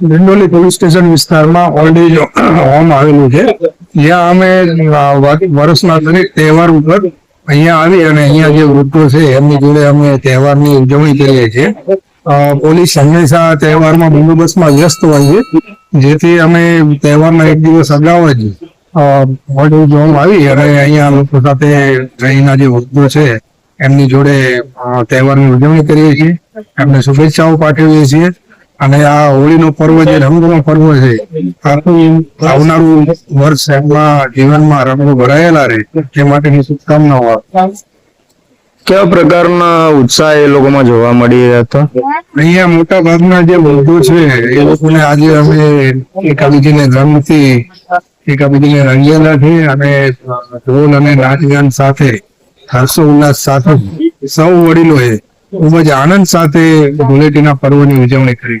Dindoli police station વિસ્તારમાં old age home આવેલું છે. જ્યાં અમે વર્ષના દરેક તહેવાર ઉપર અહીંયા આવી અને અહીંયા જે વૃદ્ધો છે, એમની જોડે અમે તહેવારની ઉજવણી કરીએ છીએ. પોલીસ હંમેશા તહેવારમાં બંદોબસ્તમાં વ્યસ્ત હોય છે. જેથી અમે તહેવારના એક દિવસ અગાઉ જ ઓલ્ડ એજ હોમ આવી અને અહીંયા લોકો સાથે અહીંના જે વૃદ્ધો છે, એમની જોડે તહેવારની ઉજવણી કરીએ છીએ. એમને શુભેચ્છાઓ પાઠવીએ છીએ. અને આ હોળીનો પર્વ જે રંગનો પર્વ છે આખું આવનારું વર્ષ એમના જીવનમાં રંગો ભરાયેલા રહે તે માટેની શુભકામનાઓ કેવા પ્રકારના ઉત્સાહ એ લોકોમાં જોવા મળી રહ્યા હતા? અહીંયા મોટા ભાગના જે વૃદ્ધો છે એ લોકોને આજે અમે એકાબીજીને રંગથી એકાબીજીને રંગેલા છે અને ઢોલ અને નાચગાન સાથે હર્ષો ઉલ્લાસ સાથે સૌ વડીલોએ ખૂબ જ આનંદ સાથે ધૂળેટીના પર્વની ઉજવણી કરી.